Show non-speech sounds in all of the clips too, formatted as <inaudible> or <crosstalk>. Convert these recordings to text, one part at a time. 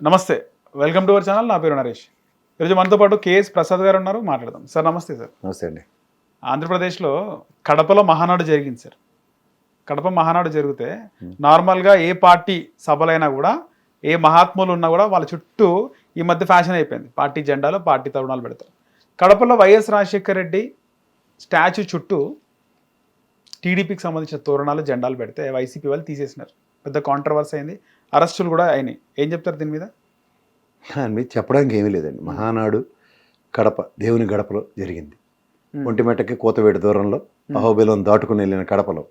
నమస్తే. Welcome to our channel నా పేరు నరేష్. ఈరోజు మనతో పాటు కేఎస్ ప్రసాద్ గారు ఉన్నారు. మాట్లాడదాం. సార్ నమస్తే సార్. నమస్తే అండి. ఆంధ్రప్రదేశ్లో కడపలో మహానాడు జరిగింది సార్. కడప మహానాడు జరిగితే నార్మల్గా ఏ పార్టీ సభలైనా కూడా ఏ మహాత్ములు ఉన్నా కూడా వాళ్ళ చుట్టూ ఈ మధ్య ఫ్యాషన్ అయిపోయింది. పార్టీ జెండాలో పార్టీ తరుణాలు పెడతారు. కడపలో వైఎస్ రాజశేఖర రెడ్డి స్టాచ్యూ చుట్టూ టీడీపీకి సంబంధించిన తోరణాలు జెండాలు పెడితే వైసీపీ వాళ్ళు తీసేసినారు. పెద్ద కాంట్రవర్సీ అయింది. అరెస్టులు కూడా అయినాయి. ఏం చెప్తారు దీని మీద? దాని మీద చెప్పడానికి ఏమీ లేదండి. మహానాడు కడప దేవుని గడపలో జరిగింది. ఒంటిమెట్టకి కోతవేడి దూరంలో అహోబిలం దాటుకుని వెళ్ళిన కడపలో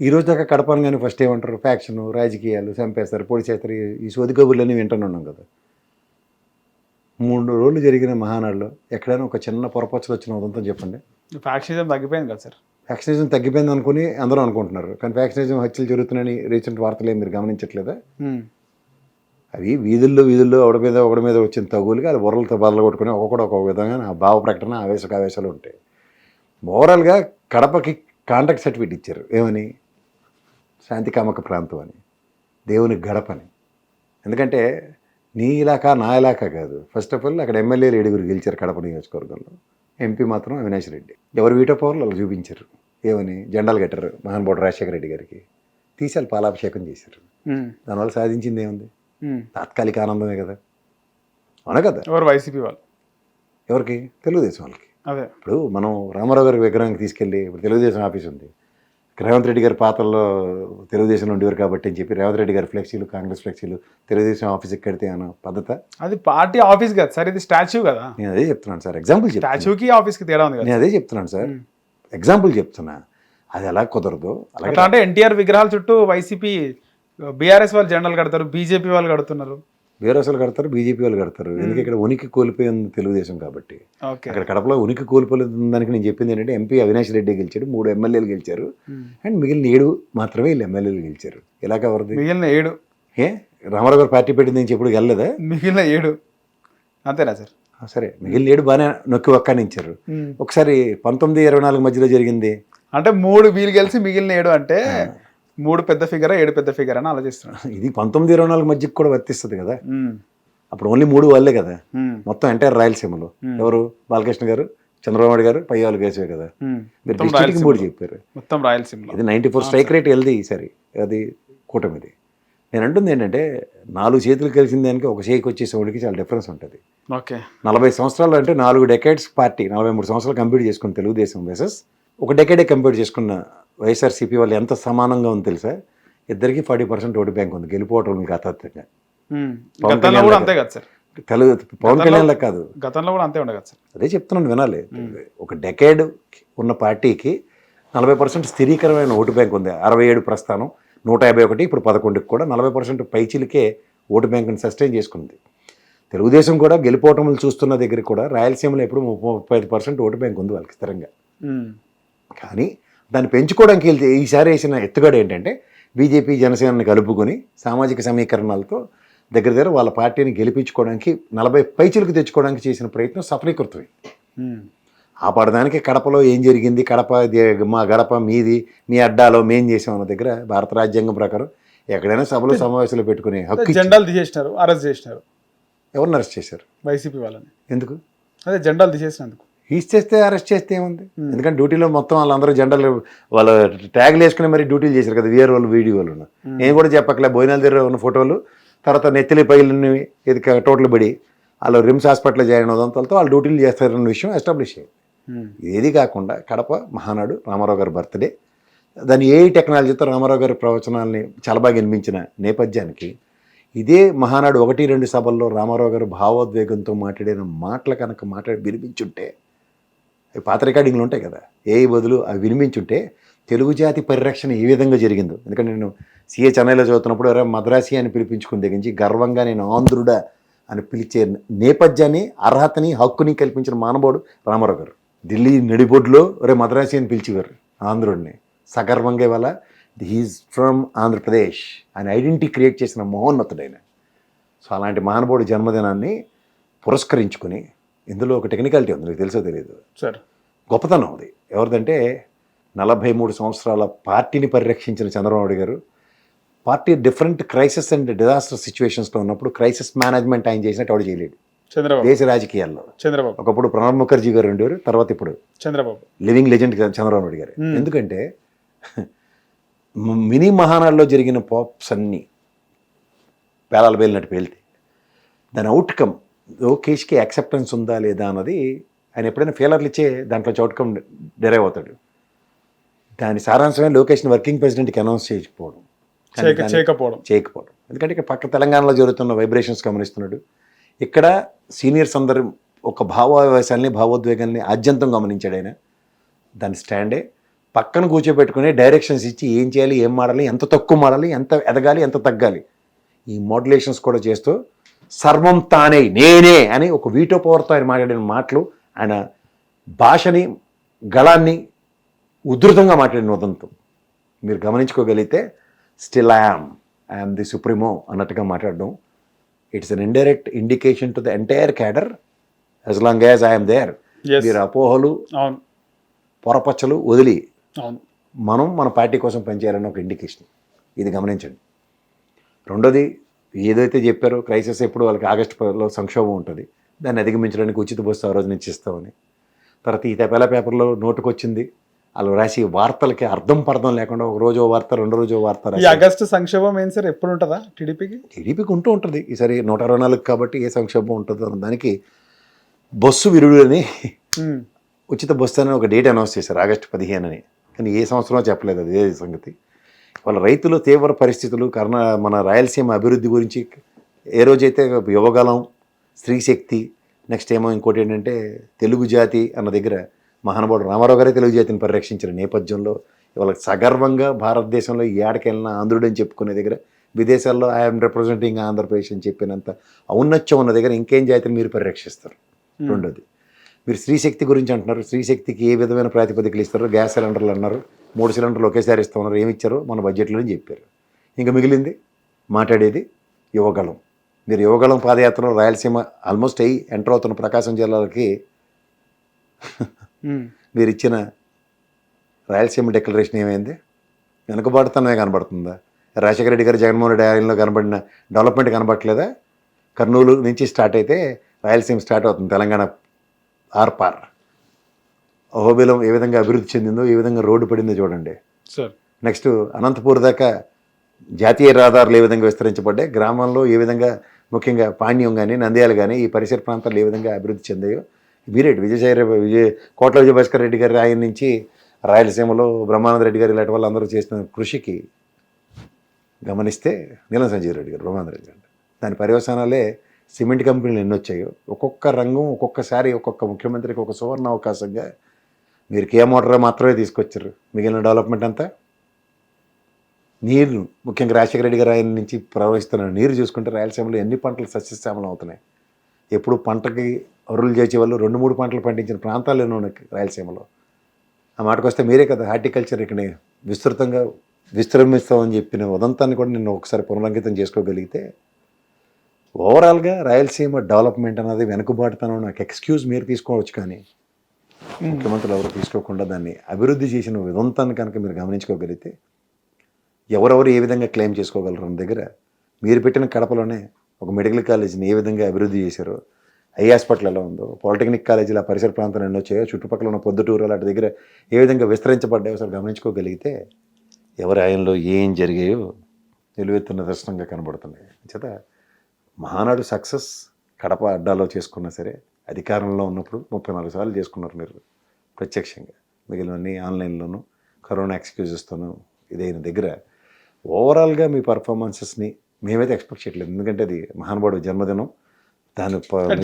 ఈ రోజు దాకా కడప కానీ ఫస్ట్ ఏమంటారు? ఫ్యాక్షన్ రాజకీయాలు చంపేస్తారు పొడి చేస్తారు ఈ- ఈ సోది కబుర్లన్నీ వింటున్నాం కదా. మూడు రోజులు జరిగిన మహానాడులో ఎక్కడైనా ఒక చిన్న పొరపచ్చులు వచ్చిన ఉదంతం చెప్పండి. ఫ్యాక్షనిజం తగ్గిపోయింది కదా సార్ ఫ్యాక్షనిజం తగ్గిపోయింది అనుకుని అందరూ అనుకుంటున్నారు. కానీ ఫ్యాక్షనిజం హత్యలు జరుగుతున్నాయని రీసెంట్ వార్తలు మీరు గమనించట్లేదా. అవి వీధుల్లో వీధుల్లో ఒకడి మీద ఒకడి మీద వచ్చిన తగులుగా అది బుర్రలతో బదలు కొట్టుకుని ఒక్కొక్కడు ఒక్కొక్క విధంగా నా భావ ప్రకటన ఆవేశక ఆవేశాలు ఉంటాయి ఓవరాల్గా కడపకి కాంట్రాక్ట్ సర్టిఫికేట్ ఇచ్చారు. ఏమని? శాంతికామక ప్రాంతం అని. దేవుని గడపని ఎందుకంటే నీ ఇలాకా నా ఇలాకా కాదు. ఫస్ట్ ఆఫ్ ఆల్ అక్కడ ఎమ్మెల్యేలు ఏడుగురు గెలిచారు కడప నియోజకవర్గంలో. ఎంపీ మాత్రం అవినాష్ రెడ్డి. ఎవరు వీటో పవర్లు అలా చూపించారు. ఏమని? జెండాలు కట్టారు మహానుభావుడు రాజశేఖర రెడ్డి గారికి తీసాలు పాలాభిషేకం చేశారు. దానివల్ల సాధించింది ఏముంది. తాత్కాలిక ఆనందమే కదా. అవునా కదా? ఎవరు వైసీపీ వాళ్ళు? ఎవరికి? తెలుగుదేశం వాళ్ళకి. అదే. ఇప్పుడు మనం రామారావు గారి విగ్రహానికి తీసుకెళ్ళి ఇప్పుడు తెలుగుదేశం ఆఫీస్ ఉంది. రేవంత్ రెడ్డి గారి పాత్రలో తెలుగుదేశం ఉండేవారు కాబట్టి అని చెప్పి రేవంత్ రెడ్డి గారి ఫ్లెక్సీలు కాంగ్రెస్ ఫ్లెక్సీలు తెలుగుదేశం ఆఫీస్కి కడితే అన్న పద్ధత. అది పార్టీ ఆఫీస్ కదా సార్ ఇది స్టాచ్యూ కదా. నేను అదే చెప్తున్నాను సార్ ఎగ్జాంపుల్ స్టాచ్యూకి ఆఫీస్కి తేడా ఉంది నేను అదే చెప్తున్నాను సార్ ఎగ్జాంపుల్ చెప్తున్నా. అది ఎలా కుదరదు? అలాగే అట్లా అంటే ఎన్టీఆర్ విగ్రహాల చుట్టూ వైసీపీ బీఆర్ఎస్ వాళ్ళు జెండాలు కడతారు బీజేపీ వాళ్ళు కడుతున్నారు. బీఆర్ఎస్లు కడతారు బీజేపీ వాళ్ళు కడతారు. ఎందుకంటే ఇక్కడ ఉనికి కోల్పోయింది తెలుగుదేశం కాబట్టి. అక్కడ కడపలో ఉనికి కోల్పోలేదు దానికి నేను చెప్పింది ఏంటంటే ఎంపీ అవినాష్ రెడ్డి గెలిచాడు మూడు ఎమ్మెల్యేలు గెలిచారు. అండ్ మిగిలిన ఏడు మాత్రమే వీళ్ళు ఎమ్మెల్యేలు గెలిచారు. ఇలా కవరది? మిగిలిన ఏడు. ఏ? రామారావు గారు పార్టీ పెట్టింది నేను చెప్పుడు వెళ్ళలేదా మిగిలిన ఏడు. అంతేనా సార్? సరే. మిగిలిన ఏడు బాగానే నొక్కి ఒక్కనించారు. ఒకసారి పంతొమ్మిది ఇరవై నాలుగు మధ్యలో జరిగింది. అంటే మూడు వీలు గెలిచి మిగిలిన ఏడు అంటే మూడు పెద్ద ఫిగర్ ఏడు పెద్ద ఫిగర్ అని ఆలోచిస్తున్నాడు. ఇది పంతొమ్మిది ఇరవై నాలుగు మధ్యకి కూడా వర్తిస్తుంది కదా. అప్పుడు ఓన్లీ మూడు వాళ్ళే కదా. మొత్తం ఎంటైర్ రాయలసీమలో. ఎవరు? బాలకృష్ణ గారు చంద్రబాబు నాయుడు గారు పయ్యాలు కేశవే కదా. మీరు మూడు. చెప్పారు. మొత్తం రాయలసీమలో. ఇది నైంటీ ఫోర్ స్ట్రైక్ రేట్ వెళ్ది ఈసారి. అది కూటమిది. నేను అంటుంది ఏంటంటే నాలుగు చేతులు కలిసిన దానికి ఒక చేయికి వచ్చేసేవాడికి చాలా డిఫరెన్స్ ఉంటుంది. ఓకే. నలభై సంవత్సరాలు అంటే నాలుగు డెకేడ్స్ పార్టీ నలభై మూడు సంవత్సరాలు కంప్లీట్ చేసుకున్న తెలుగుదేశం వేసెస్ ఒక డెకేడే కంప్లీట్ చేసుకున్న వైఎస్ఆర్సీపీ వాళ్ళు ఎంత సమానంగా ఉంది తెలుసా? ఇద్దరికి ఫార్టీ పర్సెంట్ ఓటు బ్యాంక్ ఉంది గెలిపోవటం గతాత్మకంగా. అంతే కదా సార్. తెలుగు పవన్ కళ్యాణ్ కాదు. గతంలో కూడా అంతే ఉండే కదా సార్. అదే చెప్తున్నాను వినాలి. ఒక డెకేడ్ ఉన్న పార్టీకి నలభై పర్సెంట్ స్థిరీకరమైన ఓటు బ్యాంక్ ఉంది. అరవై ఏడు ప్రస్థానం నూట యాభై ఒకటి ఇప్పుడు పదకొండుకి కూడా నలభై పర్సెంట్ పైచిలకే ఓటు బ్యాంకుని సస్టైన్ చేసుకుంది. తెలుగుదేశం కూడా గెలిపోవటములు చూస్తున్న దగ్గర కూడా రాయలసీమలో ఎప్పుడు ముప్పై పర్సెంట్ ఓటు బ్యాంక్ ఉంది వాళ్ళకి స్థిరంగా. కానీ దాన్ని పెంచుకోవడానికి వెళ్తే ఈసారి వేసిన ఎత్తుగడ ఏంటంటే బీజేపీ జనసేనని కలుపుకొని సామాజిక సమీకరణాలతో దగ్గర దగ్గర వాళ్ళ పార్టీని గెలిపించుకోవడానికి నలభై పైచిలకు తెచ్చుకోవడానికి చేసిన ప్రయత్నం సఫలీకృతమైంది ఉమ్. ఆ పడదానికి కడపలో ఏం జరిగింది? కడప మా గడప మీది మీ అడ్డాలో మేం చేసాం అన్న దగ్గర భారత రాజ్యాంగం ప్రకారం ఎక్కడైనా సభలు సమావేశాలు పెట్టుకునే హక్కు జెండాలు తీసేసినారు అరెస్ట్ చేసినారు. ఎవరిని అరెస్ట్ చేశారు? వైసీపీ వాళ్ళని. ఎందుకు? అదే జెండాలు తీసేసినందుకు. ఈస్ట్ చేస్తే అరెస్ట్ చేస్తే ఏముంది ఎందుకంటే డ్యూటీలో మొత్తం వాళ్ళందరూ జెండాలు వాళ్ళ ట్యాగ్లు వేసుకుని మరి డ్యూటీలు చేశారు కదా వీఆర్ వాళ్ళు వీడియో వాళ్ళు ఉన్న. నేను కూడా చెప్పకలే బోయినాల దగ్గర ఉన్న ఫోటోలు తర్వాత నెత్తిలి పైలని ఇది టోటల్ బడి వాళ్ళు రిమ్స్ హాస్పిటల్లో జాయిన్ అవడంతో వాళ్ళు డ్యూటీలు చేస్తారన్న విషయం ఎస్టాబ్లిష్ అయ్యింది. ఏది కాకుండా కడప మహానాడు రామారావు గారి బర్త్డే దాని ఏ టెక్నాలజీతో రామారావు గారి ప్రవచనాల్ని చాలా బాగా వినిపించిన నేపథ్యానికి ఇదే మహానాడు ఒకటి రెండు సభల్లో రామారావు గారు భావోద్వేగంతో మాట్లాడిన మాటలు కనుక మాట్లాడి వినిపించుంటే పాత రికార్డింగ్లు ఉంటాయి కదా. ఏ బదులు అవి వినిపించుంటే తెలుగు జాతి పరిరక్షణ ఏ విధంగా జరిగిందో. ఎందుకంటే నేను సీఏ చెన్నైలో చదువుతున్నప్పుడు ఎవరైనా మద్రాసి అని పిలిపించుకుని దగ్గర నుంచి గర్వంగా నేను ఆంధ్రుడా అని పిలిచే నేపథ్యాన్ని అర్హతని హక్కుని కల్పించిన మానవుడు రామారావు గారు. ఢిల్లీ నడిబొడ్లో ఒరే మద్రాసి అని పిలిచేవారు ఆంధ్రుడిని. సగర్వంగా ఇవాళ హీజ్ ఫ్రమ్ ఆంధ్రప్రదేశ్ అని ఐడెంటిటీ క్రియేట్ చేసిన మహోన్నతుడైన. సో అలాంటి మహానుభావుడి జన్మదినాన్ని పురస్కరించుకుని ఇందులో ఒక టెక్నికాలిటీ ఉంది మీకు తెలుసో తెలియదు సార్. గొప్పతనం అది. ఎవరిదంటే నలభై మూడు సంవత్సరాల పార్టీని పరిరక్షించిన Chandrababu garu party different crisis and disaster సిచ్యువేషన్స్లో ఉన్నప్పుడు క్రైసిస్ మేనేజ్మెంట్ ఆయన చేసినట్టు ఎవడు చేయలేడు. చంద్రబాబు. దేశ రాజకీయాల్లో. చంద్రబాబు. ఒకప్పుడు ప్రణబ్ ముఖర్జీ గారు ఉండేవారు తర్వాత ఇప్పుడు Chandrababu. Living legend Chandrababu Naidu garu. ఎందుకంటే మినీ మహానాడులో జరిగిన పాప్స్ అన్నీ పేలాలు పేలినట్టు పేలితే దాని అవుట్కమ్ లోకేష్కి యాక్సెప్టెన్స్ ఉందా లేదా అన్నది ఆయన ఎప్పుడైనా ఫెయిలర్లు ఇచ్చే దాంట్లో అవుట్కమ్ డెరైవ్ అవుతాడు. దాని సారాంశమే లోకేష్ని వర్కింగ్ ప్రెసిడెంట్కి అనౌన్స్ చేయకపోవడం. చేయకపోవడం. చేయకపోవడం. ఎందుకంటే ఇక్కడ పక్క తెలంగాణలో జరుగుతున్న వైబ్రేషన్స్ గమనిస్తున్నాడు. ఇక్కడ సీనియర్స్ అందరూ ఒక భావావేశాల్ని భావోద్వేగాల్ని ఆద్యంతం గమనించాడు ఆయన. దాని స్టాండే పక్కన కూర్చోబెట్టుకుని డైరెక్షన్స్ ఇచ్చి ఏం చేయాలి ఏం మాడాలి ఎంత తక్కువ మాడాలి ఎంత ఎదగాలి ఎంత తగ్గాలి. ఈ మోడ్యులేషన్స్ కూడా చేస్తూ సర్వం తానే నేనే అని ఒక వీటో పవర్తో ఆయన మాట్లాడిన మాటలు ఆయన భాషని గళాన్ని ఉధృతంగా మాట్లాడిన ఉదంతం మీరు గమనించుకోగలిగితే still I am I am the supremo అన్నట్టుగా మాట్లాడడం. It's an indirect indication to the entire cadre as long as I'm there. మీరు అపోహలు పొరపచ్చలు వదిలి మనం మన పార్టీ కోసం పనిచేయాలని ఒక ఇండికేషన్ ఇది గమనించండి. రెండోది ఏదైతే చెప్పారో క్రైసిస్ ఎప్పుడు వాళ్ళకి ఆగస్టులో సంక్షోభం ఉంటుంది. దాన్ని అధిగమించడానికి ఉచిత బస్సు ఆ రోజు నుంచి ఇస్తామని. తర్వాత ఈ తెపల పేపర్లో నోటుకొచ్చింది. వాళ్ళు రాసి వార్తలకి అర్థం పర్థం లేకుండా ఒక రోజు వార్త రెండు రోజు వార్త ఈ ఆగస్టు సంక్షోభం ఏం సార్? ఎప్పుడు ఉంటుందా టీడీపీకి? టీడీపీకి ఉంటూ ఉంటుంది. ఈసారి నూట అరవై నాలుగు కాబట్టి ఏ సంక్షోభం ఉంటుందో అన్న దానికి బస్సు విరుడు అని. ఉచిత బస్సు అని ఒక డేట్ అనౌన్స్ చేశారు ఆగస్టు పదిహేను అని కానీ ఏ సంవత్సరం చెప్పలేదు అది ఏ సంగతి. వాళ్ళ రైతులు తీవ్ర పరిస్థితులు కర్ణ మన రాయలసీమ అభివృద్ధి గురించి ఏ రోజైతే యువగలం స్త్రీశక్తి నెక్స్ట్ ఏమో ఇంకోటి ఏంటంటే తెలుగు జాతి అన్న దగ్గర మహానుభావుడు రామారావు గారే తెలుగు జాతిని పరిరక్షించిన నేపథ్యంలో ఇవాళ సగర్వంగా భారతదేశంలో ఏడకెళ్ళిన ఆంధ్రుడు అని చెప్పుకునే దగ్గర విదేశాల్లో ఐఎమ్ రిప్రజెంటింగ్ ఆంధ్రప్రదేశ్ అని చెప్పినంత ఔన్నత్యం ఉన్న దగ్గర ఇంకేం జాతిని మీరు పరిరక్షిస్తారు? రెండోది. మీరు స్త్రీశక్తి గురించి అంటున్నారు. స్త్రీశక్తికి ఏ విధమైన ప్రాతిపదికలు ఇస్తారో? గ్యాస్ సిలిండర్లు అన్నారు. మూడు సిలిండర్లు ఒకేసారి ఇస్తామన్నారు ఏమి ఇచ్చారో మన బడ్జెట్లో అని చెప్పారు. ఇంకా మిగిలింది? మాట్లాడేది యువగళం. మీరు యువగళం పాదయాత్రలో రాయలసీమ ఆల్మోస్ట్ అయ్యి ఎంటర్ అవుతున్న ప్రకాశం జిల్లాలకి. మీరు ఇచ్చిన రాయలసీమ డిక్లరేషన్ ఏమైంది? వెనుకబాటుతనమే కనబడుతుందా? రాజశేఖర రెడ్డి గారు జగన్మోహన్ రెడ్డి ఆయనలో కనబడిన డెవలప్మెంట్ కనబడట్లేదా? కర్నూలు నుంచి స్టార్ట్ అయితే రాయలసీమ స్టార్ట్ అవుతుంది తెలంగాణ ఆర్పార్. అహోబిలం ఏ విధంగా అభివృద్ధి చెందిందో ఏ విధంగా రోడ్డు పడిందో చూడండి. సార్. నెక్స్ట్ అనంతపూర్ దాకా జాతీయ రహదారులు ఏ విధంగా విస్తరించబడ్డాయి గ్రామాల్లో ఏ విధంగా ముఖ్యంగా పాణ్యం కానీ నంద్యాల కానీ ఈ పరిసర ప్రాంతాలు ఏ విధంగా అభివృద్ధి చెందాయో వీరెడ్డి విజయసాయి విజయ్ కోట్ల విజయభాస్కర్ రెడ్డి గారి ఆయన నుంచి రాయలసీమలో బ్రహ్మానంద రెడ్డి గారు ఇలాంటి వాళ్ళందరూ చేసిన కృషికి గమనిస్తే నీలం సంజీవ్ రెడ్డి గారు బ్రహ్మానంద రెడ్డి గారు. దాని పర్యవసానాలే సిమెంట్ కంపెనీలు ఎన్ని వచ్చాయో ఒక్కొక్క రంగం ఒక్కొక్కసారి ఒక్కొక్క ముఖ్యమంత్రికి ఒక సువర్ణ అవకాశంగా మీరు కే మోటార్ మాత్రమే తీసుకొచ్చారు. మిగిలిన డెవలప్మెంట్ అంతా? నీరు ముఖ్యంగా రాజశేఖర రెడ్డి గారు ఆయన నుంచి ప్రవహిస్తున్న నీరు చూసుకుంటే రాయలసీమలో ఎన్ని పంటలు సస్యశ్యామలం అవుతున్నాయి? ఎప్పుడు పంటకి అరువులు చేసే వాళ్ళు రెండు మూడు పంటలు పండించిన ప్రాంతాలు ఎన్నో ఉన్నాయి రాయలసీమలో. ఆ మాటకు వస్తే మీరే కదా హార్టికల్చర్ ఇక్కడ విస్తృతంగా విస్తృమిస్తామని చెప్పిన ఉదంతాన్ని కూడా నేను ఒకసారి పునరంకితం చేసుకోగలిగితే ఓవరాల్గా రాయలసీమ డెవలప్మెంట్ అన్నది వెనుకబాటుతనం నాకు ఎక్స్క్యూజ్ మీరు తీసుకోవచ్చు కానీ ముఖ్యమంత్రులు ఎవరు తీసుకోకుండా దాన్ని అభివృద్ధి చేసిన విధంతాన్ని కనుక మీరు గమనించుకోగలిగితే ఎవరెవరు ఏ విధంగా క్లెయిమ్ చేసుకోగలరు అన్న దగ్గర మీరు పెట్టిన కడపలోనే ఒక మెడికల్ కాలేజీని ఏ విధంగా అభివృద్ధి చేశారో ఐ హాస్పిటల్ ఎలా ఉందో పాలిటెక్నిక్ కాలేజీలు ఆ పరిసర ప్రాంతాలు ఎన్నో వచ్చాయో చుట్టుపక్కల ఉన్న పొద్దుటూరు అలాంటి దగ్గర ఏ విధంగా విస్తరించబడ్డాయో సార్ గమనించుకోగలిగితే ఎవరి ఆయనలో ఏం జరిగాయో నిలువెత్తున్న దర్శనంగా కనబడుతున్నాయి. చేత మహానాడు సక్సెస్ కడప అడ్డాలో చేసుకున్నా సరే అధికారంలో ఉన్నప్పుడు ముప్పై నాలుగు సార్లు చేసుకున్నారు మీరు ప్రత్యక్షంగా. మిగిలినవన్నీ ఆన్లైన్లోను కరోనా ఎక్స్క్యూజెస్తోనూ ఇదైన దగ్గర. ఓవరాల్గా మీ పర్ఫార్మెన్సెస్ని మేమైతే ఎక్స్పెక్ట్ చేయట్లేదు. ఎందుకంటే అది మహానుభావుడు జన్మదినం. దాని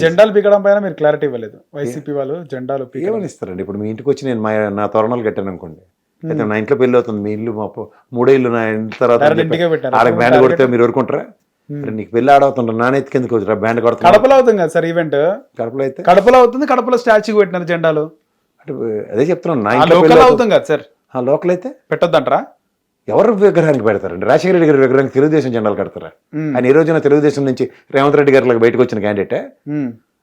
జెండాలు పీకడం పైన మీరు క్లారిటీ ఇవ్వలేదు. వైసీపీ వాళ్ళు జెండాలు ఏమని ఇస్తారండి ఇప్పుడు మీ ఇంటికి వచ్చి నేను మా నా తోరణాలు కట్టాను అనుకోండి అయితే నా ఇంట్లో పెళ్ళి అవుతుంది. మీ ఇల్లు మా మూడో ఇల్లు నా ఇంటి తర్వాత. ఆడకి బ్యాండ్ కొడితే మీరు ఊరుకుంటారా? నీకు పెళ్ళి ఆడవుతుంటారు నాన్న ఎత్తుకి ఎందుకు వచ్చారా? బ్యాండ్ కొడతా కడపలో అవుతుంది కదా సార్ ఈవెంట్? కడపలో అయితే కడపలో అవుతుంది కడపలో స్టాచ్యూ పెట్టినారు జెండాలు. అంటే అదే చెప్తున్నాను నా లోకల్ అవుతుంది. కదా సార్. ఆ లోకల్ అయితే పెట్టొద్దంటారా? ఎవరు విగ్రహానికి పెడతారండి? రాజశేఖర రెడ్డి గారి విగ్రహానికి తెలుగుదేశం జెండాలు కడతారా. ఆయన ఈ రోజున తెలుగుదేశం నుంచి రేవంత్ రెడ్డి గారికి బయటకు వచ్చిన క్యాండిడేటే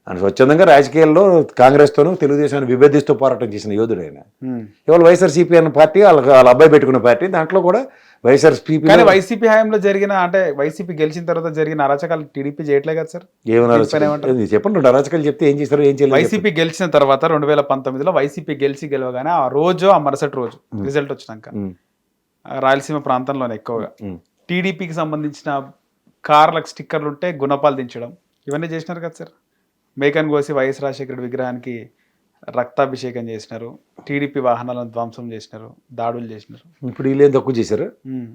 ఆయన స్వచ్ఛందంగా రాజకీయాల్లో కాంగ్రెస్తోనూ తెలుగుదేశాన్ని విభేదిస్తూ పోరాటం చేసిన యోధుడు ఆయన. ఇవాళ వైఎస్ఆర్సీపీ అన్న పార్టీ వాళ్ళ వాళ్ళ అబ్బాయి పెట్టుకున్న పార్టీ దాంట్లో కూడా వైఎస్ఆర్సీపీ కానీ వైసీపీ హయాంలో జరిగిన అంటే వైసీపీ గెలిచిన తర్వాత జరిగిన అరాచకాలు టీడీపీ చేయట్లే కదా సార్? ఏంది? చెప్పండి రెండు అరాచకాలు చెప్తే ఏం చేశారు ఏం చేయలేదు వైసీపీ గెలిచిన తర్వాత రెండు వేల పంతొమ్మిదిలో వైసీపీ గెలిచి గెలవగానే ఆ రోజు ఆ మరుసటి రోజు రిజల్ట్ వచ్చినాక రాయలసీమ ప్రాంతంలోనే ఎక్కువగా. టీడీపీకి సంబంధించిన కార్లకు స్టిక్కర్లు ఉంటే గుణపాలు దించడం. ఇవన్నీ చేసినారు కదా సార్. మేకన్ కోసి వైఎస్ రాజశేఖర విగ్రహానికి రక్తాభిషేకం చేసినారు. టీడీపీ వాహనాలను ధ్వంసం చేసినారు. దాడులు చేసినారు. ఇప్పుడు వీళ్ళు తక్కువ చేశారు?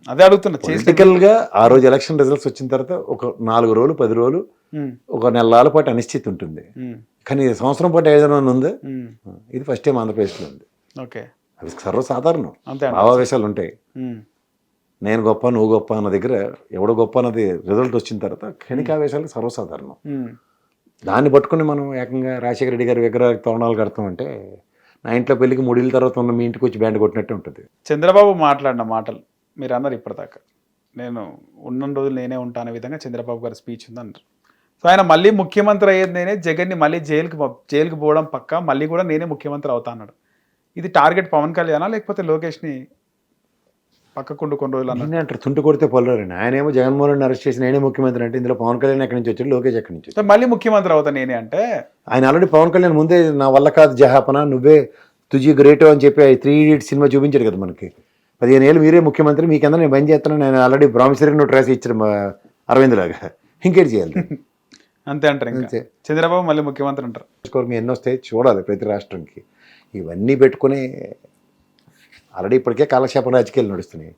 అదే అడుగుతున్నా పొలిటికల్గా ఆ రోజు ఎలక్షన్ రిజల్ట్స్ వచ్చిన తర్వాత ఒక నాలుగు రోజులు పది రోజులు ఒక నెలల పాటు అనిశ్చితి ఉంటుంది. కానీ సంవత్సరం పాటు ఏదైనా ఉంది? ఇది ఫస్ట్ టైం ఆంధ్రప్రదేశ్లో ఉంది. ఓకే. అది సర్వసాధారణం. భావావేశాలు ఉంటాయి. నేను గొప్ప నువ్వు గొప్ప అన్న దగ్గర ఎవడో గొప్ప అన్నది రిజల్ట్ వచ్చిన తర్వాత క్షణికావేశాలు సర్వసాధారణం. దాన్ని పట్టుకుని మనం ఏకంగా రాజశేఖర రెడ్డి గారి విగ్రహాలకు తోరణాలు కడతామంటే నా ఇంట్లో పెళ్ళికి మూడేళ్ళ తర్వాత ఉన్న మీ ఇంటికి వచ్చి బ్యాండ్ కొట్టినట్టు ఉంటుంది. చంద్రబాబు మాట్లాడిన మాటలు మీరు అన్నారు ఇప్పటిదాకా. నేను ఉన్న రోజులు నేనే ఉంటాను విధంగా చంద్రబాబు గారి స్పీచ్ ఉందన్నారు సో ఆయన మళ్ళీ ముఖ్యమంత్రి అయ్యేది నేనే జగన్ని మళ్ళీ జైలుకి జైలుకి పోవడం పక్క మళ్ళీ కూడా నేనే ముఖ్యమంత్రి అవుతా అన్నాడు. ఇది టార్గెట్ పవన్ కళ్యాణా లేకపోతే లోకేష్ని పక్కకుండు కొన్ని రోజులు అన్నారు నేనే అంటారు తుంటు కొడితే పొలరండి ఆయన ఏమో జగన్మోహన్ రెడ్డి అరెస్ట్ చేసి నేనే ముఖ్యమంత్రి అంటే ఇందులో పవన్ కళ్యాణ్ ఎక్కడి నుంచి వచ్చాడు? లోకేష్ ఎక్కడి నుంచి మళ్ళీ ముఖ్యమంత్రి అవుతా నేనే అంటే? ఆయన ఆల్రెడీ పవన్ కళ్యాణ్ ముందే నా వల్ల కాదు జహాపన నువ్వే తుజి గ్రేట్ అని చెప్పి త్రీ ఇడియట్ సినిమా చూపించాడు కదా మనకి. పదిహేను ఏళ్ళు మీరే ముఖ్యమంత్రి మీ కింద నేను బంద్ చేస్తాను నేను ఆల్రెడీ ప్రామిసరీ నువ్వు ట్రేస్ ఇచ్చారు అరవింద్ లాగా. ఇంకేం చేయాలి? <laughs> అంతే అంటారు అంతే. చంద్రబాబు మళ్ళీ ముఖ్యమంత్రి అంటారు. ఎన్ని వస్తాయి చూడాలి ప్రతి రాష్ట్రంకి. ఇవన్నీ పెట్టుకుని ఆల్రెడీ ఇప్పటికే కాలక్షేపం రాజకీయాలు నడుస్తున్నాయి.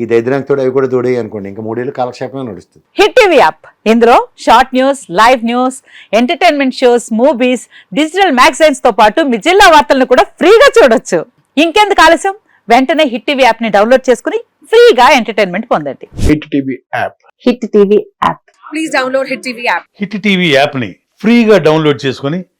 ఈ దరిద్రాంతో అవి కూడా తోడే అనుకోండి ఇంకా మూడేళ్ళు కాలక్షేపమే నడుస్తుంది. Hit TV app. ఇందులో short news live news entertainment shows movies digital మ్యాగజైన్స్తో పాటు మీ జిల్లా వార్తలను కూడా ఫ్రీగా చూడొచ్చు. ఇంకెందుకు ఆలస్యం? వెంటనే హిట్ టీవీ యాప్ని డౌన్లోడ్ చేసుకుని ఫ్రీగా ఎంటర్టైన్మెంట్ పొందండి. Hit TV app. Hit TV app. Please download Hit TV app. Hit TV యాప్ని ఫ్రీగా డౌన్లోడ్ చేసుకొని